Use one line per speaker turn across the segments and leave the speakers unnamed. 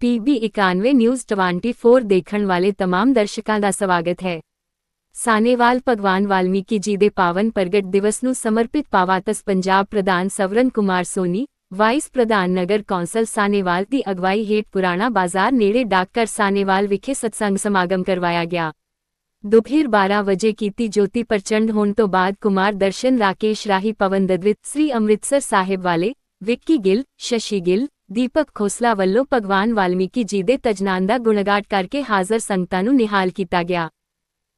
PB 91 news 24 ਦੇਖਣ ਵਾਲੇ तमाम ਦਰਸ਼ਕਾਂ ਦਾ ਸਵਾਗਤ ਹੈ ਸਾਨੇਵਾਲ ਭਗਵਾਨ ਵਾਲਮੀਕੀ ਜੀ ਦੇ ਪਾਵਨ ਪ੍ਰਗਟ ਦਿਵਸ ਨੂੰ ਸਮਰਪਿਤ ਪਾਵਾਤਸ ਪੰਜਾਬ ਪ੍ਰਧਾਨ ਸਵਰਨ ਕੁਮਾਰ ਸੋਨੀ ਵਾਈਸ ਪ੍ਰਧਾਨ ਨਗਰ ਕੌਂਸਲ ਸਾਨੇਵਾਲ ਦੀ ਅਗਵਾਈ ਹੇਠ ਪੁਰਾਣਾ ਬਾਜ਼ਾਰ ਨੇੜੇ ਡਾਕਘਰ ਸਾਨੇਵਾਲ ਵਿਖੇ ਸਤਸੰਗ ਸਮਾਗਮ ਕਰਵਾਇਆ ਗਿਆ ਦੁਪਹਿਰ 12 ਵਜੇ ਕੀਤੀ ਜੋਤੀ ਪ੍ਰਚੰਡ ਹੋਣ ਤੋਂ ਬਾਅਦ ਕੁਮਾਰ ਦਰਸ਼ਨ ਰਾਕੇਸ਼ ਰਾਹੀ ਪਵਨ ਦਦਵਿਤ ਸ੍ਰੀ ਅੰਮ੍ਰਿਤਸਰ ਸਾਹਿਬ ਵਾਲੇ ਵਿੱਕੀ ਗਿੱਲ ਸ਼ਸ਼ੀ ਗਿੱਲ ਦੀਪਕ ਖੋਸਲਾ ਵੱਲੋਂ ਭਗਵਾਨ ਵਾਲਮੀਕੀ ਜੀ ਦੇ ਤਜਨਾਨ ਦਾ ਗੁਣਗਾਟ ਕਰਕੇ ਹਾਜ਼ਰ ਸੰਗਤਾਂ ਨੂੰ ਨਿਹਾਲ ਕੀਤਾ ਗਿਆ।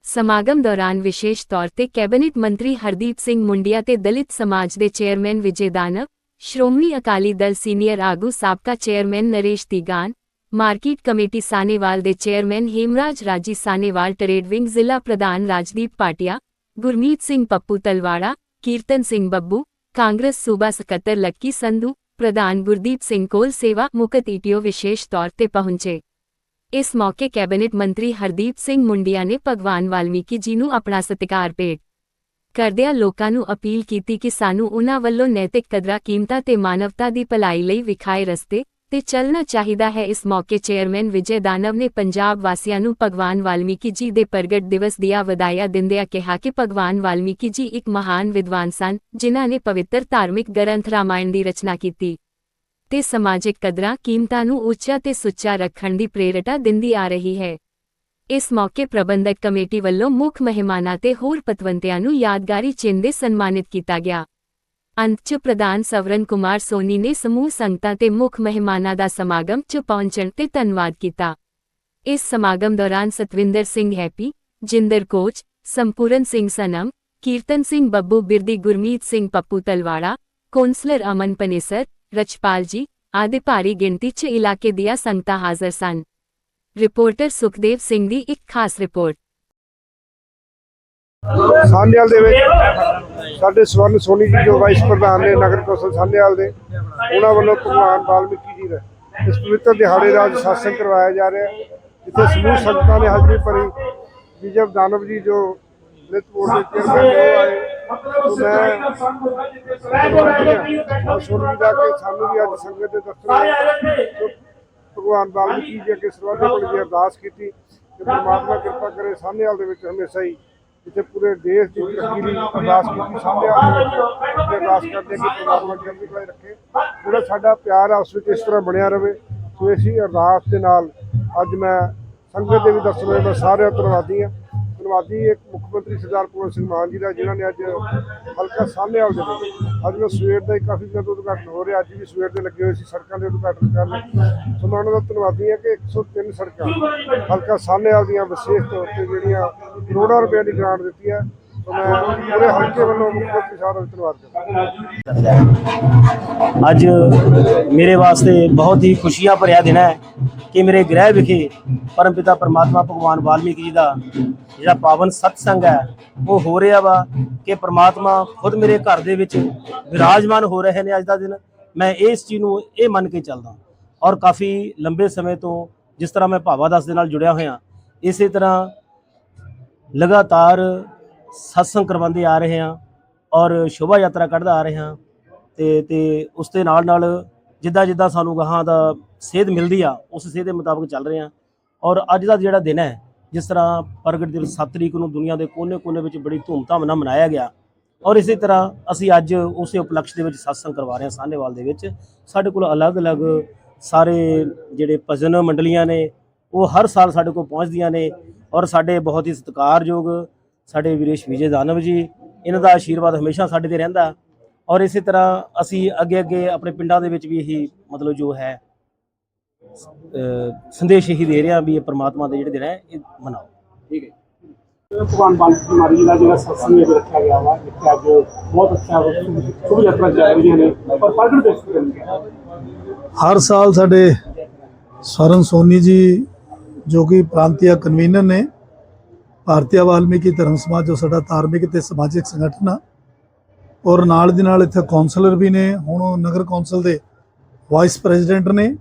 ਸਮਾਗਮ ਦੌਰਾਨ ਵਿਸ਼ੇਸ਼ ਤੌਰ ਤੇ ਕੈਬਨਿਟ ਮੰਤਰੀ ਹਰਦੀਪ ਸਿੰਘ ਮੁੰਡਿਆ ਤੇ ਦਲਿਤ ਸਮਾਜ ਦੇ ਚੇਅਰਮੈਨ ਵਿਜੇ ਦਾਨਵ, ਸ਼੍ਰੋਮਣੀ ਅਕਾਲੀ ਦਲ ਸੀਨੀਅਰ ਆਗੂ ਸਾਬਕਾ chairman Naresh Tigan, market committee Sanewal ਦੇ ਚੇਅਰਮੈਨ ਹੇਮਰਾਜ ਰਾਜੀ ਸਾਨੇਵਾਲ ਟਰੇਡ ਵਿੰਗ ਜ਼ਿਲ੍ਹਾ ਪ੍ਰਧਾਨ ਰਾਜਦੀਪ ਪਾਟਿਆ, ਗੁਰਮੀਤ ਸਿੰਘ ਪੱਪੂ ਤਲਵਾੜਾ, ਕੀਰਤਨ ਸਿੰਘ ਬੱਬੂ, ਕਾਂਗਰਸ ਸੂਬਾ ਸਕੱਤਰ ਲੱਕੀ ਸੰਧੂ ਪ੍ਰਧਾਨ ਗੁਰਦੀਪ ਸਿੰਘ ਕੋਲ ਸੇਵਾ ਮੁਕਤ ਈਟੀਓ ਵਿਸ਼ੇਸ਼ ਤੌਰ ਤੇ ਪਹੁੰਚੇ। ਇਸ ਮੌਕੇ ਕੈਬਨਿਟ ਮੰਤਰੀ ਹਰਦੀਪ ਸਿੰਘ ਮੁੰਡਿਆ ਨੇ ਭਗਵਾਨ ਵਾਲਮੀਕੀ ਜੀ ਨੂੰ ਆਪਣਾ ਸਤਿਕਾਰ ਭੇਟ ਕਰਦਿਆਂ ਲੋਕਾਂ ਨੂੰ ਅਪੀਲ ਕੀਤੀ ਕਿ ਸਾਨੂੰ ਉਨ੍ਹਾਂ ਵੱਲੋਂ ਨੈਤਿਕ ਕਦਰਾਂ, ਕੀਮਤਾਂ ਤੇ ਮਾਨਵਤਾ ਦੀ ਭਲਾਈ ਲਈ ਵਿਖਾਏ ਰਸਤੇ ਤੇ ਚੱਲਣਾ ਚਾਹੀਦਾ ਹੈ। ਇਸ ਮੌਕੇ ਚੇਅਰਮੈਨ ਵਿਜੇ ਦਾਨਵ ਨੇ ਪੰਜਾਬ ਵਾਸੀਆਂ ਨੂੰ ਭਗਵਾਨ ਵਾਲਮੀਕੀ ਜੀ ਦੇ ਪ੍ਰਗਟ ਦਿਵਸ ਦੀਆਂ ਵਧਾਈਆਂ ਦਿੰਦਿਆਂ ਕਿਹਾ ਕਿ ਭਗਵਾਨ ਵਾਲਮੀਕੀ ਜੀ ਇੱਕ ਮਹਾਨ ਵਿਦਵਾਨ ਸਨ, ਜਿਨ੍ਹਾਂ ਨੇ ਪਵਿੱਤਰ ਧਾਰਮਿਕ ਗ੍ਰੰਥ ਰਾਮਾਇਣ ਦੀ ਰਚਨਾ ਕੀਤੀ ਤੇ ਸਮਾਜਿਕ ਕਦਰਾਂ, ਕੀਮਤਾਂ ਨੂੰ ਉੱਚਾ ਤੇ ਸੁੱਚਾ ਰੱਖਣ ਦੀ ਪ੍ਰੇਰਣਾ ਦਿੰਦੀ ਆ ਰਹੀ ਹੈ। ਇਸ ਮੌਕੇ ਪ੍ਰਬੰਧਕ ਕਮੇਟੀ ਵੱਲੋਂ ਮੁੱਖ ਮਹਿਮਾਨਾਂ ਤੇ ਹੋਰ ਪਤਵੰਤਿਆਂ ਨੂੰ ਯਾਦਗਾਰੀ ਚਿੰਨ੍ਹ ਦੇ ਸਨਮਾਨਿਤ ਕੀਤਾ ਗਿਆ। ਅੰਤ 'ਚ ਪ੍ਰਧਾਨ ਸਵਰਨ ਕੁਮਾਰ ਸੋਨੀ ਨੇ ਸਮੂਹ ਸੰਗਤਾਂ ਤੇ ਮੁੱਖ ਮਹਿਮਾਨਾਂ ਦਾ ਸਮਾਗਮ 'ਚ ਪਹੁੰਚਣ ਤੇ ਧੰਨਵਾਦ ਕੀਤਾ ਇਸ ਸਮਾਗਮ ਦੌਰਾਨ Satvinder Singh Happy Jinder coach Sampuran Singh Sanam Kirtan Singh Babbu Birdi Gurmeet Singh Pappu Talwara councillor Aman Panesar Rachpal ji ਆਦਿ ਭਾਰੀ ਗਿਣਤੀ 'ਚ ਇਲਾਕੇ ਦੀਆਂ ਸੰਗਤਾਂ ਹਾਜ਼ਰ ਸਨ ਰਿਪੋਰਟਰ ਸੁਖਦੇਵ ਸਿੰਘ ਦੀ ਇੱਕ ਖਾਸ ਰਿਪੋਰਟ
ਸਾਨੇਵਾਲ ਦੇ ਵਿੱਚ ਸਾਡੇ ਸਵਰਨ ਸੋਨੀ ਜੀ ਜੋ ਵਾਈਸ ਪ੍ਰਧਾਨ ਨੇ ਨਗਰ ਕੌਂਸਲ ਸਾਨੇਵਾਲ ਦੇ, ਉਹਨਾਂ ਵੱਲੋਂ ਭਗਵਾਨ ਵਾਲਮੀਕੀ ਜੀ ਦਾ ਇਸ ਪਵਿੱਤਰ ਦਿਹਾੜੇ ਦਾ ਅੱਜ ਸਤਸੰਗ ਕਰਵਾਇਆ ਜਾ ਰਿਹਾ ਜਿੱਥੇ ਸਮੂਹ ਸੰਗਤਾਂ ਨੇ ਹਾਜ਼ਰੀ ਭਰੀ ਵਿਜੇ ਦਾਨਵ ਜੀ ਜੋ ਨਿਤ ਬੋਰਡ ਦੇ ਚੇਅਰਮੈਨ ਆਏ। ਮੈਂ ਸੋਨੀ ਦਾ ਕਿ ਸਾਨੂੰ ਵੀ ਅੱਜ ਸੰਗਤ ਦੇ ਦਰਸ਼ਨ ਭਗਵਾਨ ਵਾਲਮੀਕੀ ਜੀ ਅੱਗੇ ਸਰਵਾਦੇ ਕੋਲ ਅਰਦਾਸ ਕੀਤੀ। ਕਿ ਪਰਮਾਤਮਾ ਕਿਰਪਾ ਕਰੇ ਸਾਨੇਵਾਲ ਦੇ ਵਿੱਚ ਹਮੇਸ਼ਾ ਹੀ ਜਿੱਥੇ ਪੂਰੇ ਦੇਸ਼ ਦੀ ਤਰੱਕੀ ਅਰਦਾਸ ਕੀਤੀ ਸਾਨੇਵਾਲ ਦੇ ਅਰਦਾਸ ਕਰਦੇ ਕਿ ਪਰਮਾਤਮਾ ਚੜ੍ਹਦੀ ਕਲਾ ਰੱਖੇ। ਜਿਹੜਾ ਸਾਡਾ ਪਿਆਰ ਆਪਸ ਵਿੱਚ ਇਸ ਤਰ੍ਹਾਂ ਬਣਿਆ ਰਵੇ। ਸੋ ਇਸੀ ਅਰਦਾਸ ਦੇ ਨਾਲ ਅੱਜ ਮੈਂ ਸੰਗਤ ਦੇ ਵੀ ਦਰਸ਼ਨ ਹੋਏ, ਮੈਂ ਸਾਰਿਆਂ ਧੰਨਵਾਦੀ ਹਾਂ। ਧੰਨਵਾਦੀ ਇੱਕ ਮੁੱਖ ਮੰਤਰੀ ਸਰਦਾਰ ਭਗਵੰਤ ਸਿੰਘ ਮਾਨ ਜੀ ਦਾ, ਜਿਨ੍ਹਾਂ ਨੇ ਅੱਜ ਹਲਕਾ ਸਾਹਮਣੇ ਦੇ ਅੱਜ ਮੈਂ ਸਵੇਰ ਦਾ ਹੀ ਕਾਫੀ ਦਿਨਾਂ ਤੋਂ ਉਦਘਾਟਨ ਹੋ ਰਿਹਾ, ਅੱਜ ਵੀ ਸਵੇਰ ਦੇ ਲੱਗੇ ਹੋਏ ਸੀ ਸੜਕਾਂ ਦੇ ਉਦਘਾਟਨ ਕਰਨ। ਸੋ ਮੈਂ ਉਹਨਾਂ ਦਾ ਧੰਨਵਾਦੀ ਹਾਂ ਕਿ 103 ਸੜਕਾਂ ਹਲਕਾ ਸਾਹਮਣੇ ਦੀਆਂ ਵਿਸ਼ੇਸ਼ ਤੌਰ ਤੇ ਜਿਹੜੀਆਂ ਕਰੋੜਾਂ ਰੁਪਏ ਦੀ ਗ੍ਰਾਂਟ ਦਿੱਤੀ ਹੈ। ਮੈਂ ਪੂਰੇ ਹਲਕੇ ਵੱਲੋਂ ਮੁੱਖ ਮੰਤਰੀ ਸਾਹਿਬ ਧੰਨਵਾਦ ਕਰਦਾ
ਅੱਜ ਮੇਰੇ ਵਾਸਤੇ ਬਹੁਤ ਹੀ ਖੁਸ਼ੀਆਂ ਭਰਿਆ ਦਿਨ ਹੈ ਕਿ ਮੇਰੇ ਗ੍ਰਹਿ ਵਿਖੇ ਪਰਮ ਪਿਤਾ ਪਰਮਾਤਮਾ ਭਗਵਾਨ ਵਾਲਮੀਕ ਜੀ ਦਾ ਜਿਹੜਾ ਪਾਵਨ ਸਤਸੰਗ ਹੈ, ਉਹ ਹੋ ਰਿਹਾ ਵਾ ਕਿ ਪਰਮਾਤਮਾ ਖੁਦ ਮੇਰੇ ਘਰ ਦੇ ਵਿੱਚ ਵਿਰਾਜਮਾਨ ਹੋ ਰਹੇ ਨੇ ਅੱਜ ਦਾ ਦਿਨ। ਮੈਂ ਇਸ ਚੀਜ਼ ਨੂੰ ਇਹ ਮੰਨ ਕੇ ਚੱਲਦਾ ਔਰ ਕਾਫੀ ਲੰਬੇ ਸਮੇਂ ਤੋਂ ਜਿਸ ਤਰ੍ਹਾਂ ਮੈਂ ਭਾਵਾ ਦਾਸ ਦੇ ਨਾਲ ਜੁੜਿਆ ਹੋਇਆ, ਇਸੇ ਤਰ੍ਹਾਂ ਲਗਾਤਾਰ ਸਤਸੰਗ ਕਰਵਾਉਂਦੇ ਆ ਰਹੇ ਹਾਂ ਔਰ ਸ਼ੋਭਾ ਯਾਤਰਾ ਕੱਢਦਾ ਆ ਰਹੇ ਹਾਂ ਤੇ ਤੇ ਉਸ ਦੇ ਨਾਲ ਨਾਲ ਜਿੱਦਾਂ ਜਿੱਦਾਂ ਸਾਨੂੰ ਗਾਹਾਂ ਦਾ ਸੇਧ ਮਿਲਦੀ ਆ, ਉਸ ਸੇਧ ਦੇ ਮੁਤਾਬਕ ਚੱਲ ਰਹੇ ਹਾਂ ਔਰ ਅੱਜ ਦਾ ਜਿਹੜਾ ਦਿਨ ਹੈ, ਜਿਸ ਤਰ੍ਹਾਂ ਪ੍ਰਗਟ ਦਿਵਸ 7 ਤਰੀਕ ਨੂੰ ਦੁਨੀਆ ਦੇ ਕੋਨੇ-ਕੋਨੇ ਵਿੱਚ ਬੜੀ ਧੂਮਧਾਮ ਨਾਲ ਮਨਾਇਆ ਗਿਆ ਔਰ ਇਸੇ ਤਰ੍ਹਾਂ ਅਸੀਂ ਅੱਜ ਉਸੇ ਉਪਲਕਸ਼ ਦੇ ਵਿੱਚ ਸਤਸੰਗ ਕਰਵਾ ਰਹੇ ਹਾਂ ਸਾਹਨੇਵਾਲ ਦੇ ਵਿੱਚ, ਸਾਡੇ ਕੋਲ ਅਲੱਗ-ਅਲੱਗ ਸਾਰੇ ਜਿਹੜੇ ਭਜਨ ਮੰਡਲੀਆਂ ਨੇ, ਉਹ ਹਰ ਸਾਲ ਸਾਡੇ ਕੋਲ ਪਹੁੰਚਦੀਆਂ ਨੇ ਔਰ ਸਾਡੇ ਬਹੁਤ ਹੀ ਸਤਿਕਾਰਯੋਗ ਸਾਡੇ ਵੀਰੇਸ਼ ਵਿਜੇ ਦਾਨਵ ਜੀ ਇਹਨਾਂ ਦਾ ਆਸ਼ੀਰਵਾਦ ਹਮੇਸ਼ਾ ਸਾਡੇ ਤੇ ਰਹਿੰਦਾ। ਔਰ ਇਸੇ ਤਰ੍ਹਾਂ ਅਸੀਂ ਅੱਗੇ ਅੱਗੇ ਆਪਣੇ ਪਿੰਡਾਂ ਦੇ ਵਿੱਚ ਵੀ ਇਹੀ ਮਤਲਬ ਜੋ ਹੈ ਸੰਦੇਸ਼ ਇਹੀ ਦੇ ਰਹੇ ਹਾਂ ਵੀ ਇਹ ਪ੍ਰਮਾਤਮਾ ਦੇ ਜਿਹੜੇ ਦਿਨ ਹੈ ਇਹ ਮਨਾਓ।
ਠੀਕ ਹੈ ਭਗਵਾਨ ਬਾਲਕੀ ਮਾਰੀ ਜੀ ਦਾ ਜਿਹੜਾ ਸਤਸੰਗ ਵਿੱਚ ਰੱਖਿਆ ਗਿਆ ਵਾ ਜਿੱਥੇ ਅੱਜ ਬਹੁਤ ਅੱਛਾ ਸ਼ੁਭ ਯਾਤਰਾ ਚੱਲ ਰਹੀਆਂ ਨੇ ਪਰ ਪ੍ਰਗਟ ਦਿਵਸ ਤੇ ਗਿਆ
ਹਰ ਸਾਲ ਸਾਡੇ ਸਵਰਨ ਸੋਨੀ ਜੀ ਜੋ ਕਿ ਪ੍ਰਾਂਤੀय ਕਨਵੀਨਰ ਨੇ ਭਾਰਤੀਆ ਵਾਲਮੀਕੀ ਧਰਮ ਸਮਾਜ, ਜੋ ਸਾਡਾ ਧਾਰਮਿਕ ਤੇ ਸਮਾਜਿਕ ਸੰਗਠਨ ਆ, ਔਰ ਨਾਲ ਦੀ ਨਾਲ ਇੱਥੇ ਕਾਉਂਸਲਰ ਵੀ ਨੇ, ਹੁਣ ਨਗਰ ਕੌਂਸਲ ਦੇ ਵਾਈਸ ਪ੍ਰੈਜ਼ੀਡੈਂਟ ਨੇ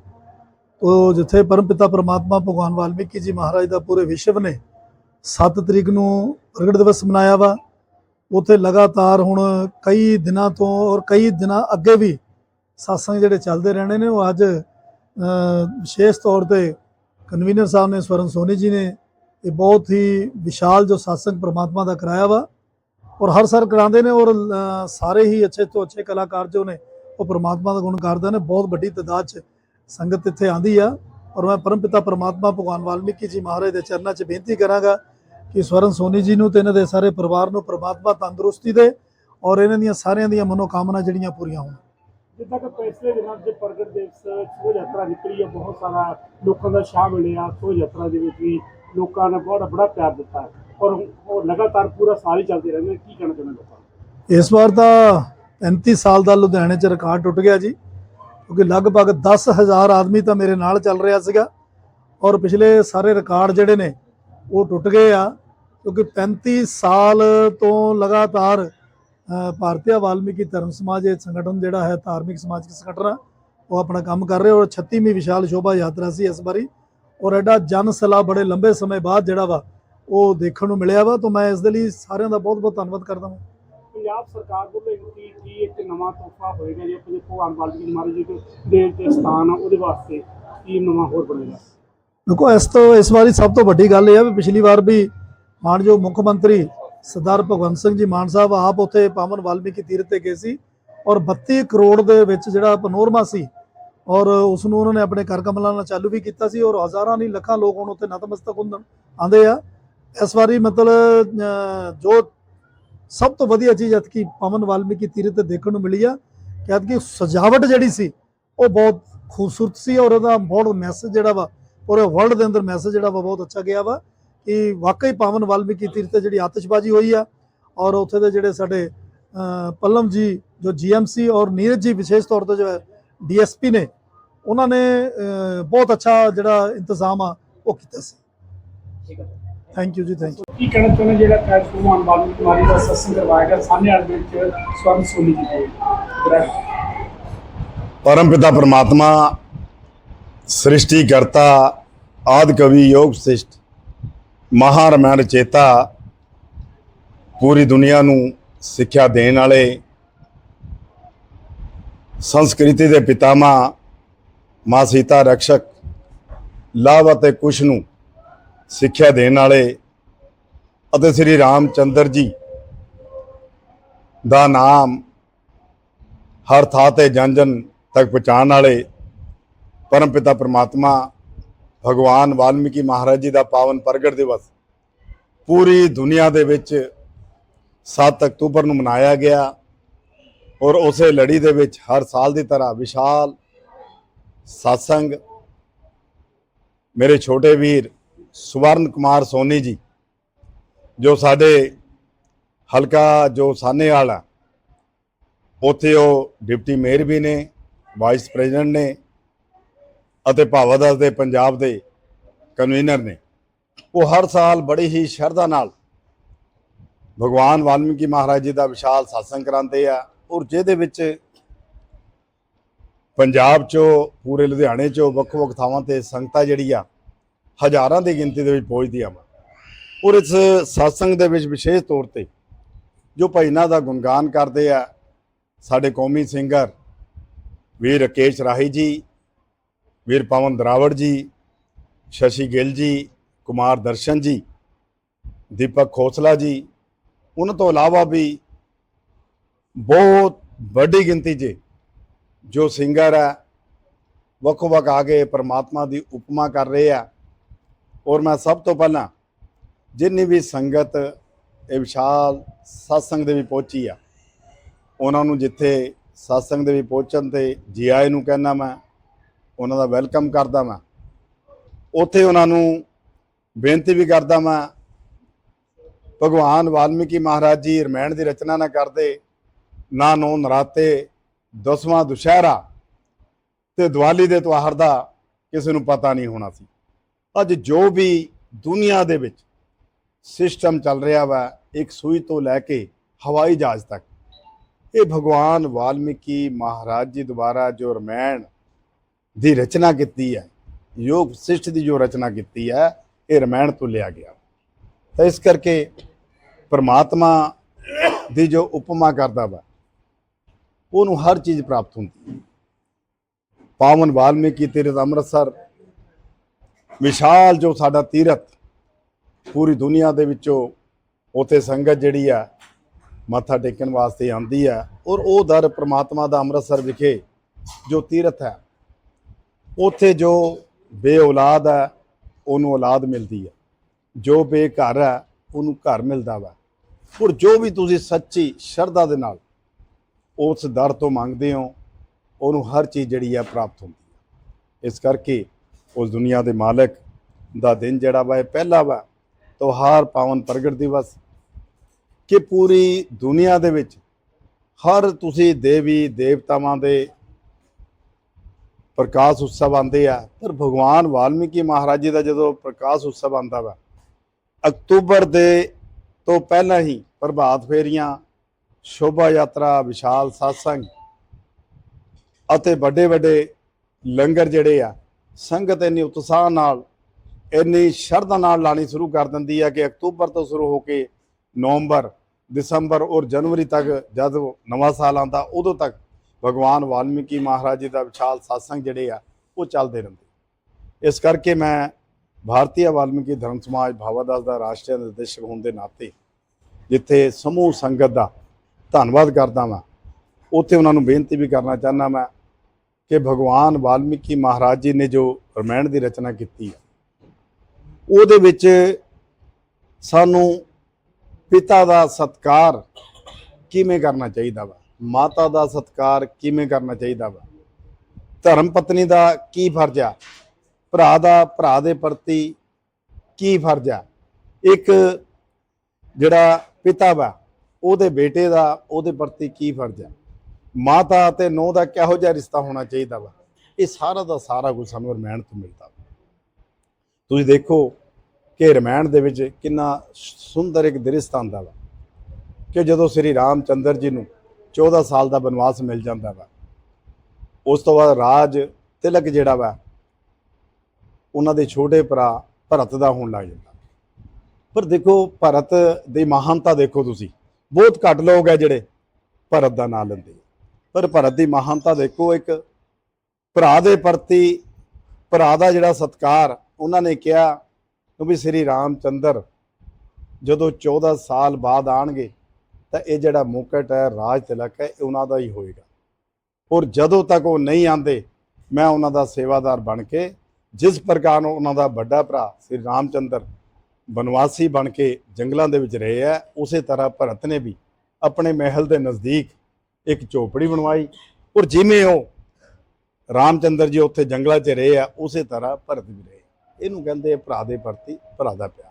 ਉਹ ਜਿੱਥੇ ਪਰਮਪਿਤਾ ਪਰਮਾਤਮਾ ਭਗਵਾਨ ਵਾਲਮੀਕੀ ਜੀ ਮਹਾਰਾਜ ਦਾ ਪੂਰੇ ਵਿਸ਼ਵ ਨੇ 7 ਤਰੀਕ ਨੂੰ ਪ੍ਰਗਟ ਦਿਵਸ ਮਨਾਇਆ ਵਾ, ਉੱਥੇ ਲਗਾਤਾਰ ਹੁਣ ਕਈ ਦਿਨਾਂ ਤੋਂ ਔਰ ਕਈ ਦਿਨਾਂ ਅੱਗੇ ਵੀ satsang ਜਿਹੜੇ ਚੱਲਦੇ ਰਹਿਣੇ ਨੇ, ਉਹ ਅੱਜ ਵਿਸ਼ੇਸ਼ ਤੌਰ ਤੇ ਕਨਵੀਨਰ ਸਾਹਿਬ ਨੇ ਸਵਰਨ ਸੋਨੀ ਜੀ ਨੇ ਇਹ ਬਹੁਤ ਹੀ ਵਿਸ਼ਾਲ ਜੋ satsang ਪ੍ਰਮਾਤਮਾ ਦਾ ਕਰਾਇਆ ਵਾ। ਔਰ ਹਰ ਸਾਲ ਕਰਾਉਂਦੇ ਨੇ ਔਰ ਸਾਰੇ ਹੀ ਅੱਛੇ ਤੋਂ ਅੱਛੇ ਕਲਾਕਾਰ ਜੋ ਨੇ, ਉਹ ਪ੍ਰਮਾਤਮਾ ਦਾ ਗੁਣ ਕਰਦੇ ਨੇ। ਬਹੁਤ ਵੱਡੀ ਤਾਦਾਦ 'ਚ ਸੰਗਤ ਇੱਥੇ ਆਂਦੀ ਆ। ਔਰ ਮੈਂ ਪਰਮਪਿਤਾ ਪ੍ਰਮਾਤਮਾ ਭਗਵਾਨ ਵਾਲਮੀਕੀ ਜੀ ਮਹਾਰਾਜ ਦੇ ਚਰਨਾਂ 'ਚ ਬੇਨਤੀ ਕਰਾਂਗਾ ਕਿ ਸਵਰਨ ਸੋਨੀ ਜੀ ਨੂੰ ਤੇ ਇਹਨਾਂ ਦੇ ਸਾਰੇ ਪਰਿਵਾਰ ਨੂੰ ਪ੍ਰਮਾਤਮਾ ਤੰਦਰੁਸਤੀ ਦੇ ਔਰ ਇਹਨਾਂ ਦੀਆਂ ਸਾਰਿਆਂ ਦੀਆਂ ਮਨੋਕਾਮਨਾ ਜਿਹੜੀਆਂ ਪੂਰੀਆਂ ਹੋਣ।
ਜਿੱਦਾਂ ਕਿ ਪਿਛਲੇ ਦਿਨਾਂ 'ਚ ਪ੍ਰਗਟ ਦਿਵਸ ਸ਼ੋਭਾ ਯਾਤਰਾ ਨਿਕਲੀ ਹੈ ਬਹੁਤ ਸਾਰਾ ਲੋਕਾਂ ਦਾ ਸ਼ਾਹ ਮਿਲਿਆ। ਸ਼ੋਭਾ ਯਾਤਰਾ ਦੇ ਵਿੱਚ ਵੀ ਲੋਕਾਂ ਨੇ ਬਹੁਤ ਬੜਾ ਪਿਆਰ ਦਿੱਤਾ ਔਰ ਉਹ ਲਗਾਤਾਰ ਪੂਰਾ ਸਾਲ ਹੀ ਚੱਲਦੇ ਰਹਿੰਦੇ ਕੀ ਕਹਿਣਾ ਚਾਹੁੰਦੇ ਲੋਕਾਂ
ਇਸ ਵਾਰ ਤਾਂ 35 ਸਾਲ ਦਾ ਲੁਧਿਆਣੇ 'ਚ ਰਿਕਾਰਡ ਟੁੱਟ ਗਿਆ ਜੀ ਕਿਉਂਕਿ ਲਗਭਗ 10000 ਆਦਮੀ ਤਾਂ ਮੇਰੇ ਨਾਲ ਚੱਲ ਰਿਹਾ ਸੀਗਾ ਔਰ ਪਿਛਲੇ ਸਾਰੇ ਰਿਕਾਰਡ ਜਿਹੜੇ ਨੇ ਉਹ ਟੁੱਟ ਗਏ ਆ ਕਿਉਂਕਿ 35 ਸਾਲ ਤੋਂ ਲਗਾਤਾਰ ਅ, ਵਾਲਮੀਕੀ ਧਰਮ ਸਮਾਜ ਇਹ ਸੰਗਠਨ ਜਿਹੜਾ ਹੈ ਧਾਰਮਿਕ ਸਮਾਜਿਕ ਸੰਗਠਨ ਆ, ਉਹ ਆਪਣਾ ਕੰਮ ਕਰ ਰਹੇ ਔਰ 36ਵੀਂ ਵਿਸ਼ਾਲ ਸ਼ੋਭਾ ਯਾਤਰਾ ਸੀ ਇਸ ਵਾਰੀ। ਔਰ ਐਡਾ ਜਨ ਸਲਾ ਬੜੇ ਲੰਬੇ ਸਮੇਂ ਬਾਅਦ ਜਿਹੜਾ ਵਾ ਉਹ ਦੇਖਣ ਨੂੰ ਮਿਲਿਆ ਵਾ ਤਾਂ ਮੈਂ ਇਸ ਦੇ ਲਈ ਸਾਰਿਆਂ ਦਾ ਬਹੁਤ ਬਹੁਤ ਧੰਨਵਾਦ ਕਰਦਾ ਹਾਂ
ਪੰਜਾਬ ਸਰਕਾਰ ਵੱਲੋਂ ਕੀ ਕੀ ਇੱਕ ਨਵਾਂ ਤੋਹਫਾ ਹੋਏਗਾ ਜੇ ਆਪਣੇ ਭਗਵਾਨ ਵਾਲਮੀਕੀ ਮਹਾਰਾਜ ਜੀ ਦੇ ਦੇ ਸਥਾਨ ਆ ਉਹਦੇ ਵਾਸਤੇ ਕੀ ਨਵਾਂ ਹੋਰ ਬਣੇਗਾ?
ਦੇਖੋ ਇਸ ਤੋਂ ਇਸ ਵਾਰੀ ਸਭ ਤੋਂ ਵੱਡੀ ਗੱਲ ਇਹ ਹੈ ਵੀ ਪਿਛਲੀ ਵਾਰ ਵੀ ਮਾਨਯੋਗ ਮੁੱਖ ਮੰਤਰੀ ਸਰਦਾਰ ਭਗਵੰਤ ਸਿੰਘ ਜੀ ਮਾਨ ਸਾਹਿਬ ਆਪ ਉੱਥੇ ਪਾਵਨ ਵਾਲਮੀਕੀ ਤੀਰਥ ਤੇ ਗਏ ਸੀ ਔਰ 32 ਕਰੋੜ ਦੇ ਵਿੱਚ ਜਿਹੜਾ ਪਨੋਰਮਾ ਸੀ ਔਰ ਉਸ ਨੂੰ ਉਹਨਾਂ ਨੇ ਆਪਣੇ ਕਰ ਕਮਲਾਂ ਨਾਲ ਚਾਲੂ ਵੀ ਕੀਤਾ ਸੀ ਔਰ ਹਜ਼ਾਰਾਂ ਨਹੀਂ ਲੱਖਾਂ ਲੋਕ ਹੁਣ ਉੱਥੇ ਨਤਮਸਤਕ ਹੁੰਦਣ ਆਂਦੇ ਆ। ਇਸ ਵਾਰੀ ਮਤਲਬ ਜੋ ਸਭ ਤੋਂ ਵਧੀਆ ਚੀਜ਼ ਐਤਕੀ ਪਾਵਨ ਵਾਲਮੀਕੀ ਤੀਰਥ ਤੇ ਦੇਖਣ ਨੂੰ ਮਿਲੀ ਆ ਕਿ ਐਤਕੀ ਸਜਾਵਟ ਜਿਹੜੀ ਸੀ, ਉਹ ਬਹੁਤ ਖੂਬਸੂਰਤ ਸੀ ਔਰ ਉਹਦਾ ਬਹੁਤ ਮੈਸੇਜ ਜਿਹੜਾ ਵਾ, ਪੂਰੇ ਵਰਲਡ ਦੇ ਅੰਦਰ ਮੈਸੇਜ ਜਿਹੜਾ ਵਾ ਬਹੁਤ ਅੱਛਾ ਗਿਆ ਵਾ ਕਿ ਵਾਕਈ ਪਾਵਨ ਵਾਲਮੀਕੀ ਤੀਰਥ ਤੇ ਜਿਹੜੀ ਆਤਿਸ਼ਬਾਜ਼ੀ ਹੋਈ ਆ ਔਰ ਉੱਥੇ ਦੇ ਜਿਹੜੇ ਸਾਡੇ ਪੱਲਮ ਜੀ, ਜੋ ਜੀਐਮਸੀ ਔਰ ਨੀਰਜ ਜੀ ਵਿਸ਼ੇਸ਼ ਤੌਰ ਤੇ ਜੋ ਹੈ ਡੀਐਸਪੀ ਨੇ ਉਹਨਾਂ ਨੇ ਬਹੁਤ ਅੱਛਾ ਜਿਹੜਾ ਇੰਤਜ਼ਾਮ ਆ ਉਹ ਕੀਤਾ ਸੀ। Thank you ji thank you
ਕੀ ਕਹਿਣਾ ਚਾਹੁੰਦੇ ਜਿਹੜਾ ਪਲੇਟਫਾਰਮ ਆਨ ਬਾਲੂ ਕੁਮਾਰੀ ਦਾ ਸੈਸ਼ਨ ਕਰਵਾਇਆ ਗਿਆ ਸਾਹਮਣੇ ਆੜ ਵਿੱਚ ਸਵਰਨ ਸੋਨੀ ਜੀ ਦੇ ਪਰਮ
ਪਿਤਾ ਪਰਮਾਤਮਾ ਸ੍ਰਿਸ਼ਟੀ ਕਰਤਾ ਆਦ ਕਵੀ ਯੋਗ ਸਿਸ਼ਟ ਮਹਾ ਰਮਣ ਚੇਤਾ ਪੂਰੀ ਦੁਨੀਆ ਨੂੰ ਸਿੱਖਿਆ ਦੇਣ ਵਾਲੇ ਸੰਸਕ੍ਰਿਤੀ ਦੇ ਪਿਤਾਮਾ ਮਾਂ ਸੀਤਾ ਰਕਸ਼ਕ ਲਾਭ ਅਤੇ ਕੁਸ਼ ਨੂੰ ਸਿੱਖਿਆ ਦੇਣ ਵਾਲੇ ਅਤੇ ਸ੍ਰੀ ਰਾਮਚੰਦਰ ਜੀ ਦਾ ਨਾਮ ਹਰ ਥਾਂ ਤੇ ਜਨ ਜਨ ਤੱਕ ਪਹੁੰਚਾਉਣ ਵਾਲੇ ਪਰਮ ਪਿਤਾ ਪ੍ਰਮਾਤਮਾ ਭਗਵਾਨ ਵਾਲਮੀਕੀ ਮਹਾਰਾਜ ਜੀ ਦਾ ਪਾਵਨ ਪ੍ਰਗਟ ਦਿਵਸ ਪੂਰੀ ਦੁਨੀਆ ਦੇ ਵਿੱਚ 7 ਅਕਤੂਬਰ ਨੂੰ ਮਨਾਇਆ ਗਿਆ ਔਰ ਉਸੇ ਲੜੀ ਦੇ ਵਿੱਚ ਹਰ ਸਾਲ ਦੀ ਤਰ੍ਹਾਂ ਵਿਸ਼ਾਲ satsang ਮੇਰੇ ਛੋਟੇ ਵੀਰ ਸੁਵਰਨ ਕੁਮਾਰ ਸੋਨੀ ਜੀ, ਜੋ ਸਾਡੇ ਹਲਕਾ ਜੋ ਸਾਨੇਵਾਲ ਵਾਲਾ, ਉੱਥੇ ਉਹ ਡਿਪਟੀ ਮੇਅਰ ਵੀ ਨੇ, ਵਾਈਸ ਪ੍ਰੈਜ਼ੀਡੈਂਟ ਨੇ ਅਤੇ ਭਾਵਾਦਾਸ ਦੇ ਪੰਜਾਬ ਦੇ ਕਨਵੀਨਰ ਨੇ। ਉਹ ਹਰ ਸਾਲ ਬੜੀ ਹੀ ਸ਼ਰਧਾ ਨਾਲ ਭਗਵਾਨ ਵਾਲਮੀਕੀ ਮਹਾਰਾਜ ਜੀ ਦਾ ਵਿਸ਼ਾਲ satsang ਕਰਾਉਂਦੇ ਆ ਔਰ ਜਿਹਦੇ ਵਿੱਚ ਪੰਜਾਬ ਚੋਂ, ਪੂਰੇ ਲੁਧਿਆਣੇ ਚੋਂ, ਵੱਖ-ਵੱਖ ਥਾਵਾਂ ਤੇ ਸੰਗਤਾਂ ਜਿਹੜੀ ਆ, ਹਜ਼ਾਰਾਂ ਦੀ ਗਿਣਤੀ ਦੇ ਵਿੱਚ ਪਹੁੰਚਦੀਆਂ ਵਾ। ਔਰ ਇਸ satsang ਦੇ ਵਿੱਚ ਵਿਸ਼ੇਸ਼ ਤੌਰ ਤੇ ਜੋ ਭਜਨਾਂ ਦਾ ਗੁਣਗਾਨ ਕਰਦੇ ਆ, ਸਾਡੇ ਕੌਮੀ ਸਿੰਗਰ ਵੀਰ ਰਕੇਸ਼ ਰਾਹੀ ਜੀ, ਵੀਰ ਪਵਨ ਦਰਾਵੜ ਜੀ, ਸ਼ਸ਼ੀ ਗਿੱਲ ਜੀ, ਕੁਮਾਰ ਦਰਸ਼ਨ ਜੀ, ਦੀਪਕ ਖੋਸਲਾ ਜੀ, ਉਹਨਾਂ ਤੋਂ ਇਲਾਵਾ ਵੀ ਬਹੁਤ ਵੱਡੀ ਗਿਣਤੀ 'ਚ ਜੋ ਸਿੰਗਰ ਹੈ ਵੱਖੋ ਵੱਖ ਆ ਕੇ ਪ੍ਰਮਾਤਮਾ ਦੀ ਉਪਮਾ ਕਰ ਰਹੇ ਆ। ਔਰ ਮੈਂ ਸਭ ਤੋਂ ਪਹਿਲਾਂ ਜਿੰਨੀ ਵੀ ਸੰਗਤ, ਇਹ ਵਿਸ਼ਾਲ satsang ਦੇ ਵੀ ਪਹੁੰਚੀ ਆ, ਉਹਨਾਂ ਨੂੰ ਜਿੱਥੇ satsang ਦੇ ਵੀ ਪਹੁੰਚਣ ਤੇ ਜੀ ਆਏ ਨੂੰ ਕਹਿਣਾ ਮੈਂ, ਉਹਨਾਂ ਦਾ ਵੈਲਕਮ ਕਰਦਾ ਮੈਂ, ਉੱਥੇ ਉਹਨਾਂ ਨੂੰ ਬੇਨਤੀ ਵੀ ਕਰਦਾ ਮੈਂ, ਭਗਵਾਨ ਵਾਲਮੀਕੀ ਮਹਾਰਾਜ ਜੀ ਰਮਾਇਣ ਦੀ ਰਚਨਾ ਨਾ ਕਰਦੇ, ਨਾ ਨੌ ਨਰਾਤੇ ਦਸਵਾਂ ਦੁਸ਼ਹਿਰਾ ਤੇ ਦੀਵਾਲੀ ਦੇ ਤਿਉਹਾਰ ਦਾ ਕਿਸੇ ਨੂੰ ਪਤਾ ਨਹੀਂ ਹੋਣਾ ਸੀ। ਅੱਜ ਜੋ ਵੀ ਦੁਨੀਆ ਦੇ ਵਿੱਚ ਸਿਸਟਮ ਚੱਲ ਰਿਹਾ ਵਾ, ਇੱਕ ਸੂਈ ਤੋਂ ਲੈ ਕੇ ਹਵਾਈ ਜਹਾਜ਼ ਤੱਕ, ਇਹ ਭਗਵਾਨ ਵਾਲਮੀਕੀ ਮਹਾਰਾਜ ਜੀ ਦੁਆਰਾ ਜੋ ਰਮਾਇਣ ਦੀ ਰਚਨਾ ਕੀਤੀ ਹੈ, ਯੋਗ ਸਿਸ਼ਟ ਦੀ ਜੋ ਰਚਨਾ ਕੀਤੀ ਹੈ, ਇਹ ਰਮਾਇਣ ਤੋਂ ਲਿਆ ਗਿਆ। ਤਾਂ ਇਸ ਕਰਕੇ ਪਰਮਾਤਮਾ ਦੀ ਜੋ ਉਪਮਾ ਕਰਦਾ ਵਾ ਉਹਨੂੰ ਹਰ ਚੀਜ਼ ਪ੍ਰਾਪਤ ਹੁੰਦੀ ਹੈ। ਪਾਵਨ ਵਾਲਮੀਕੀ ਤੀਰਥ ਅੰਮ੍ਰਿਤਸਰ, ਵਿਸ਼ਾਲ ਜੋ ਸਾਡਾ ਤੀਰਥ ਪੂਰੀ ਦੁਨੀਆ ਦੇ ਵਿੱਚੋਂ ਉਥੇ ਸੰਗਤ ਜਿਹੜੀ ਆ, ਮੱਥਾ ਟੇਕਣ ਵਾਸਤੇ ਆਉਂਦੀ ਆ ਔਰ ਉਹ ਦਰ ਪ੍ਰਮਾਤਮਾ ਦਾ ਅੰਮ੍ਰਿਤਸਰ ਵਿਖੇ ਜੋ ਤੀਰਥ ਹੈ, ਉਥੇ ਜੋ ਬੇ ਔਲਾਦ ਹੈ, ਉਹਨੂੰ ਔਲਾਦ ਮਿਲਦੀ ਹੈ। ਜੋ ਬੇਘਰ ਹੈ, ਉਹਨੂੰ ਘਰ ਮਿਲਦਾ ਵਾ। ਔਰ ਜੋ ਵੀ ਤੁਸੀਂ ਸੱਚੀ ਸ਼ਰਧਾ ਦੇ ਨਾਲ ਉਸ ਦਰ ਤੋਂ ਮੰਗਦੇ ਹੋ, ਉਹਨੂੰ ਹਰ ਚੀਜ਼ ਜਿਹੜੀ ਆ ਪ੍ਰਾਪਤ ਹੁੰਦੀ ਹੈ ਇਸ ਕਰਕੇ ਉਸ ਦੁਨੀਆ ਦੇ ਮਾਲਕ ਦਾ ਦਿਨ ਜਿਹੜਾ ਵਾ, ਇਹ ਪਹਿਲਾ ਵਾ, ਤਿਉਹਾਰ ਪਾਵਨ ਪ੍ਰਗਟ ਦਿਵਸ। ਕਿ ਪੂਰੀ ਦੁਨੀਆ ਦੇ ਵਿੱਚ ਹਰ ਤੁਸੀਂ ਦੇਵੀ ਦੇਵਤਾਵਾਂ ਦੇ ਪ੍ਰਕਾਸ਼ ਉਤਸਵ ਆਉਂਦੇ ਆ, ਪਰ ਭਗਵਾਨ ਵਾਲਮੀਕੀ ਮਹਾਰਾਜ ਜੀ ਦਾ ਜਦੋਂ ਪ੍ਰਕਾਸ਼ ਉਤਸਵ ਆਉਂਦਾ ਵਾ, ਅਕਤੂਬਰ ਦੇ ਤੋਂ ਪਹਿਲਾਂ ਹੀ ਪ੍ਰਭਾਤ ਫੇਰੀਆਂ ਸ਼ੋਭਾ ਯਾਤਰਾ, ਵਿਸ਼ਾਲ satsang ਅਤੇ ਵੱਡੇ ਵੱਡੇ ਲੰਗਰ ਜਿਹੜੇ ਆ, ਸੰਗਤ ਇੰਨੀ ਉਤਸ਼ਾਹ ਨਾਲ, ਇੰਨੀ ਸ਼ਰਧਾ ਨਾਲ ਲਾਣੀ ਸ਼ੁਰੂ ਕਰ ਦਿੰਦੀ ਹੈ ਕਿ ਅਕਤੂਬਰ ਤੋਂ ਸ਼ੁਰੂ ਹੋ ਕੇ ਨਵੰਬਰ, ਦਸੰਬਰ ਔਰ ਜਨਵਰੀ ਤੱਕ ਜਦ ਨਵਾਂ ਸਾਲ ਆਉਂਦਾ, ਉਦੋਂ ਤੱਕ ਭਗਵਾਨ ਵਾਲਮੀਕੀ ਮਹਾਰਾਜ ਜੀ ਦਾ ਵਿਸ਼ਾਲ satsang ਜਿਹੜੇ ਆ, ਉਹ ਚੱਲਦੇ ਰਹਿੰਦੇ। ਇਸ ਕਰਕੇ ਮੈਂ ਭਾਰਤੀ ਵਾਲਮੀਕੀ ਧਰਮ ਸਮਾਜ ਭਾਵਾਦਾਸ ਦਾ ਰਾਸ਼ਟਰੀ ਨਿਰਦੇਸ਼ਕ ਹੋਣ ਦੇ ਨਾਤੇ ਜਿੱਥੇ ਸਮੂਹ ਸੰਗਤ ਦਾ ਧੰਨਵਾਦ ਕਰਦਾ ਮੈਂ ਉੱਥੇ ਉਹਨਾਂ ਨੂੰ ਬੇਨਤੀ ਵੀ ਕਰਨਾ ਚਾਹੁੰਦਾ ਮੈਂ ਕਿ ਭਗਵਾਨ ਵਾਲਮੀਕੀ ਮਹਾਰਾਜ ਜੀ ਨੇ ਜੋ ਰਮਾਇਣ ਦੀ ਰਚਨਾ ਕੀਤੀ ਹੈ ਉਹਦੇ ਵਿੱਚ ਸਾਨੂੰ ਪਿਤਾ ਦਾ ਸਤਕਾਰ ਕਿਵੇਂ ਕਰਨਾ ਚਾਹੀਦਾ ਵਾ? ਮਾਤਾ ਦਾ ਸਤਕਾਰ ਕਿਵੇਂ ਕਰਨਾ ਚਾਹੀਦਾ ਵਾ? ਧਰਮ ਪਤਨੀ ਦਾ ਕੀ ਫਰਜ਼ ਆ? ਭਰਾ ਦਾ, ਭਰਾ ਦੇ ਪ੍ਰਤੀ ਕੀ ਫਰਜ਼ ਆ? ਇੱਕ ਜਿਹੜਾ ਪਿਤਾ ਵਾ ਉਹਦੇ ਬੇਟੇ ਦਾ, ਉਹਦੇ ਪ੍ਰਤੀ ਕੀ ਫਰਜ਼ ਹੈ? ਮਾਤਾ ਅਤੇ ਨੂੰਹ ਦਾ ਕਿਹੋ ਜਿਹਾ ਰਿਸ਼ਤਾ ਹੋਣਾ ਚਾਹੀਦਾ ਵਾ? ਇਹ ਸਾਰਾ ਦਾ ਸਾਰਾ ਕੁਝ ਸਾਨੂੰ ਰਮਾਇਣ ਤੋਂ ਮਿਲਦਾ ਵਾ। ਤੁਸੀਂ ਦੇਖੋ ਕਿ ਰਮਾਇਣ ਦੇ ਵਿੱਚ ਕਿੰਨਾ ਸੁੰਦਰ ਇੱਕ ਦ੍ਰਿਸ਼ ਆਉਂਦਾ ਵਾ ਕਿ ਜਦੋਂ ਸ੍ਰੀ ਰਾਮ ਚੰਦਰ ਜੀ ਨੂੰ 14 ਸਾਲ ਦਾ ਬਨਵਾਸ ਮਿਲ ਜਾਂਦਾ ਵਾ, ਉਸ ਤੋਂ ਬਾਅਦ ਰਾਜ ਤਿਲਕ ਜਿਹੜਾ ਵਾ, ਉਹਨਾਂ ਦੇ ਛੋਟੇ ਭਰਾ ਭਰਤ ਦਾ ਹੋਣ ਲੱਗ ਜਾਂਦਾ। ਪਰ ਦੇਖੋ, ਭਰਤ ਦੀ ਮਹਾਨਤਾ ਦੇਖੋ ਤੁਸੀਂ। ਬਹੁਤ ਘੱਟ ਲੋਕ ਹੈ ਜਿਹੜੇ ਭਰਤ ਦਾ ਨਾਂ ਲੈਂਦੇ ਪਰ ਭਰਤ ਦੀ ਮਹਾਨਤਾ ਦੇਖੋ, ਇੱਕ ਭਰਾ ਦੇ ਪ੍ਰਤੀ, ਭਰਾ ਦਾ ਜਿਹੜਾ ਸਤਕਾਰ, ਉਹਨਾਂ ਨੇ ਕਿਹਾ ਕਿ ਵੀ ਸ੍ਰੀ ਰਾਮਚੰਦਰ ਜਦੋਂ 14 ਸਾਲ ਬਾਅਦ ਆਣਗੇ ਤਾਂ ਇਹ ਜਿਹੜਾ ਮੁਕਟ ਹੈ, ਰਾਜ ਤਿਲਕ ਹੈ, ਇਹ ਉਹਨਾਂ ਦਾ ਹੀ ਹੋਏਗਾ। ਔਰ ਜਦੋਂ ਤੱਕ ਉਹ ਨਹੀਂ ਆਂਦੇ ਮੈਂ ਉਹਨਾਂ ਦਾ ਸੇਵਾਦਾਰ ਬਣ ਕੇ, ਜਿਸ ਪ੍ਰਕਾਰ ਨੂੰ ਉਹਨਾਂ ਦਾ ਵੱਡਾ ਭਰਾ ਸ੍ਰੀ ਰਾਮਚੰਦਰ ਬਨਵਾਸੀ ਬਣ ਕੇ ਜੰਗਲਾਂ ਦੇ ਵਿੱਚ ਰਹੇ ਹੈ ਉਸੇ ਤਰ੍ਹਾਂ ਭਰਤ ਨੇ ਵੀ ਆਪਣੇ ਮਹਿਲ ਦੇ ਨਜ਼ਦੀਕ ਇੱਕ ਝੋਪੜੀ ਬਣਵਾਈ ਔਰ ਜਿਵੇਂ ਉਹ ਰਾਮਚੰਦਰ ਜੀ ਉੱਥੇ ਜੰਗਲਾਂ 'ਚ ਰਹੇ ਆ, ਉਸੇ ਤਰ੍ਹਾਂ ਭਰਤ ਵੀ ਰਹੇ। ਇਹਨੂੰ ਕਹਿੰਦੇ ਭਰਾ ਦੇ ਪ੍ਰਤੀ, ਭਰਾ ਦਾ ਪਿਆਰ।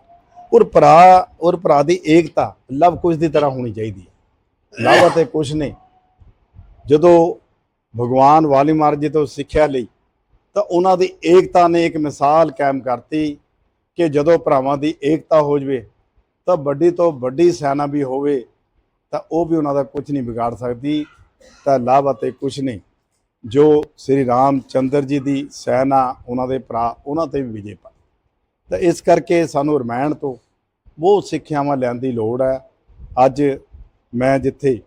ਔਰ ਭਰਾ ਔਰ ਭਰਾ ਦੀ ਏਕਤਾ ਲਵ ਕੁਸ਼ ਦੀ ਤਰ੍ਹਾਂ ਹੋਣੀ ਚਾਹੀਦੀ ਹੈ। ਲਵ ਅਤੇ ਕੁਸ਼ ਨੇ ਜਦੋਂ ਭਗਵਾਨ ਵਾਲੀ ਮਹਾਰਾਜ ਜੀ ਤੋਂ ਸਿੱਖਿਆ ਲਈ ਤਾਂ ਉਹਨਾਂ ਦੀ ਏਕਤਾ ਨੇ ਇੱਕ ਮਿਸਾਲ ਕਾਇਮ ਕਰਤੀ ਕਿ ਜਦੋਂ ਭਰਾਵਾਂ ਦੀ ਏਕਤਾ ਹੋ ਜਵੇ, ਤਾਂ ਵੱਡੀ ਤੋਂ ਵੱਡੀ ਸੈਨਾ ਵੀ ਹੋਵੇ, ਤਾਂ ਉਹ ਵੀ ਉਹਨਾਂ ਦਾ ਕੁਝ ਨਹੀਂ ਵਿਗਾੜ ਸਕਦੀ, ਤਾਂ ਲਾਭ ਅਤੇ ਕੁਛ ਨਹੀਂ। ਜੋ ਸ੍ਰੀ ਰਾਮ ਚੰਦਰ ਜੀ ਦੀ ਸੈਨਾ ਉਹਨਾਂ ਦੇ ਭਰਾ ਉਹਨਾਂ ਤੇ ਵੀ ਵਿਜੇ ਪਾਈ ਤਾਂ ਇਸ ਕਰਕੇ ਸਾਨੂੰ ਰਮਾਇਣ ਤੋਂ ਬਹੁਤ ਸਿੱਖਿਆਵਾਂ ਲੈਣ ਦੀ ਲੋੜ ਹੈ। ਅੱਜ ਮੈਂ ਜਿੱਥੇ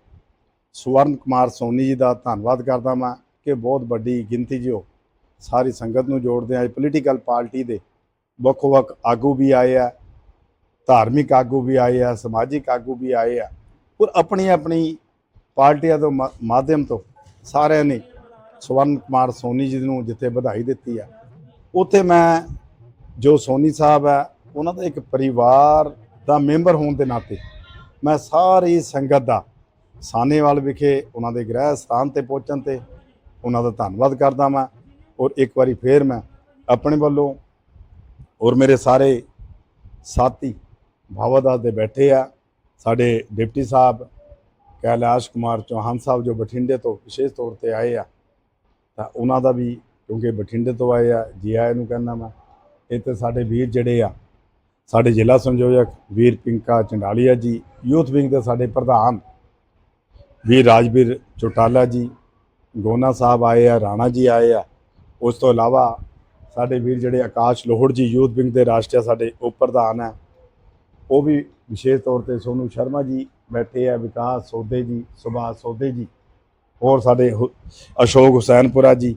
ਸਵਰਨ ਕੁਮਾਰ ਸੋਨੀ ਜੀ ਦਾ ਧੰਨਵਾਦ ਕਰਦਾ ਮੈਂ ਕਿ ਬਹੁਤ ਵੱਡੀ ਗਿਣਤੀ ਜੋ ਸਾਰੀ ਸੰਗਤ ਨੂੰ ਜੋੜਦੇ ਆ। ਪੋਲੀਟੀਕਲ ਪਾਰਟੀ ਦੇ ਵੱਖ ਵੱਖ ਆਗੂ ਵੀ ਆਏ ਆ, ਧਾਰਮਿਕ ਆਗੂ ਵੀ ਆਏ ਆ, ਸਮਾਜਿਕ ਆਗੂ ਵੀ ਆਏ ਆ, ਔਰ ਆਪਣੀ ਆਪਣੀ ਪਾਰਟੀਆਂ ਤੋਂ ਮਾ- ਮਾਧਿਅਮ ਤੋਂ ਸਾਰਿਆਂ ਨੇ ਸਵਰਨ ਕੁਮਾਰ ਸੋਨੀ ਜੀ ਨੂੰ ਜਿੱਥੇ ਵਧਾਈ ਦਿੱਤੀ ਆ। ਉੱਥੇ ਮੈਂ ਜੋ ਸੋਨੀ ਸਾਹਿਬ ਹੈ ਉਹਨਾਂ ਦਾ ਇੱਕ ਪਰਿਵਾਰ ਦਾ ਮੈਂਬਰ ਹੋਣ ਦੇ ਨਾਤੇ ਮੈਂ ਸਾਰੀ ਸੰਗਤ ਦਾ ਸਾਨੇਵਾਲ ਵਿਖੇ ਉਹਨਾਂ ਦੇ ਗ੍ਰਹਿ ਸਥਾਨ ਤੇ ਪਹੁੰਚਣ ਤੇ ਉਹਨਾਂ ਦਾ ਧੰਨਵਾਦ ਕਰਦਾ ਮੈਂ ਔਰ ਇੱਕ ਵਾਰੀ ਫੇਰ ਮੈਂ ਆਪਣੇ ਵੱਲੋਂ ਔਰ ਮੇਰੇ ਸਾਰੇ ਸਾਥੀ ਭਾਵਾਦਾਸ ਦੇ ਬੈਠੇ ਆ, ਸਾਡੇ ਡਿਪਟੀ ਸਾਹਿਬ ਕੈਲਾਸ਼ ਕੁਮਾਰ ਚੌਹਾਨ ਸਾਹਿਬ ਜੋ ਬਠਿੰਡੇ ਤੋਂ ਵਿਸ਼ੇਸ਼ ਤੌਰ ਤੇ ਆਏ ਆ, ਤਾਂ ਉਹਨਾਂ ਦਾ ਵੀ ਕਿਉਂਕਿ ਬਠਿੰਡੇ ਤੋਂ ਆਏ ਆ, ਜੀ ਆਇਆਂ ਨੂੰ ਕਹਿੰਦਾ ਮੈਂ ਇੱਥੇ ਸਾਡੇ ਵੀਰ ਜਿਹੜੇ ਆ, ਸਾਡੇ ਜ਼ਿਲ੍ਹਾ ਸੰਯੋਜਕ ਵੀਰ ਪਿੰਕਾ ਚੰਡਾਲੀਆ ਜੀ, ਯੂਥ ਵਿੰਗ ਦੇ ਸਾਡੇ ਪ੍ਰਧਾਨ ਵੀਰ ਰਾਜਵੀਰ ਚੋਟਾਲਾ ਜੀ, ਗੋਨਾ ਸਾਹਿਬ ਆਏ ਆ, ਰਾਣਾ ਜੀ ਆਏ ਆ, ਉਸ ਤੋਂ ਇਲਾਵਾ ਸਾਡੇ ਵੀਰ ਜਿਹੜੇ ਆਕਾਸ਼ ਲੋਹੜ ਜੀ ਯੂਥ ਵਿੰਗ ਦੇ ਰਾਸ਼ਟਰੀ ਸਾਡੇ ਉਪ ਪ੍ਰਧਾਨ ਹੈ, ਉਹ ਵੀ ਵਿਸ਼ੇਸ਼ ਤੌਰ ਤੇ ਸੋਨੂ ਸ਼ਰਮਾ ਜੀ ਬੈਠੇ ਆ, ਵਿਕਾਸ ਸੋਦੇ ਜੀ, ਸੁਭਾਸ਼ ਸੋਦੇ ਜੀ, ਹੋਰ ਸਾਡੇ ਹੁ- ਅਸ਼ੋਕ ਹੁਸੈਨਪੁਰਾ ਜੀ।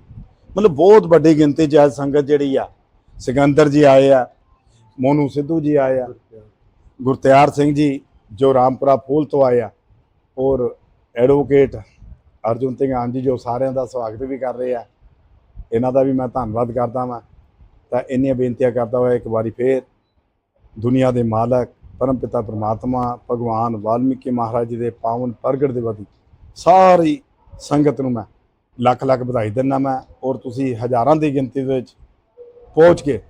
ਮਤਲਬ ਬਹੁਤ ਵੱਡੀ ਗਿਣਤੀ 'ਚ ਅੱਜ ਸੰਗਤ ਜਿਹੜੀ ਆ, ਸਿਕੰਦਰ ਜੀ ਆਏ ਆ, ਮੋਨੂ ਸਿੱਧੂ ਜੀ ਆਏ ਆ, ਗੁਰਤਿਆਰ ਸਿੰਘ ਜੀ ਜੋ ਰਾਮਪੁਰਾ ਫੂਲ ਤੋਂ ਆਏ ਆ, ਔਰ ਐਡਵੋਕੇਟ ਅਰਜੁਨ ਸਿੰਘਾਨ ਜੀ ਜੋ ਸਾਰਿਆਂ ਦਾ ਸਵਾਗਤ ਵੀ ਕਰ ਰਹੇ ਆ। ਇਹਨਾਂ ਦਾ ਵੀ ਮੈਂ ਧੰਨਵਾਦ ਕਰਦਾ ਵਾਂ। ਤਾਂ ਇੰਨੀਆਂ ਬੇਨਤੀਆਂ ਕਰਦਾ ਹੋਇਆ ਇੱਕ ਵਾਰੀ ਫੇਰ ਦੁਨੀਆ ਦੇ ਮਾਲਕ ਪਰਮਪਿਤਾ ਪ੍ਰਮਾਤਮਾ, ਭਗਵਾਨ ਵਾਲਮੀਕੀ ਮਹਾਰਾਜ ਜੀ ਦੇ ਪਾਵਨ ਪ੍ਰਗਟ ਦੇ ਦੀ ਸਾਰੀ ਸੰਗਤ ਨੂੰ ਮੈਂ ਲੱਖ ਲੱਖ ਵਧਾਈ ਦਿੰਦਾ ਮੈਂ ਔਰ ਤੁਸੀਂ ਹਜ਼ਾਰਾਂ ਦੀ ਗਿਣਤੀ ਦੇ ਵਿੱਚ ਪਹੁੰਚ ਕੇ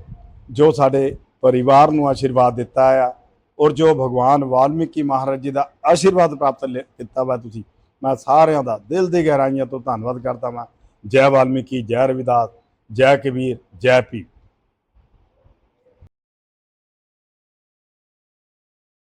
ਜੋ ਸਾਡੇ ਪਰਿਵਾਰ ਨੂੰ ਆਸ਼ੀਰਵਾਦ ਦਿੱਤਾ ਆ ਔਰ ਜੋ ਭਗਵਾਨ ਵਾਲਮੀਕੀ ਮਹਾਰਾਜ ਜੀ ਦਾ ਆਸ਼ੀਰਵਾਦ ਪ੍ਰਾਪਤ ਲ- ਕੀਤਾ ਵਾ ਤੁਸੀਂ, ਮੈਂ ਸਾਰਿਆਂ ਦਾ ਦਿਲ ਦੀ ਗਹਿਰਾਈਆਂ ਤੋਂ ਧੰਨਵਾਦ ਕਰਦਾ ਹਾਂ ਜੈ ਵਾਲਮੀਕੀ ਜੈ ਰਵਿਦਾਸ ਜੈ ਕਬੀਰ ਜੈ ਪੀ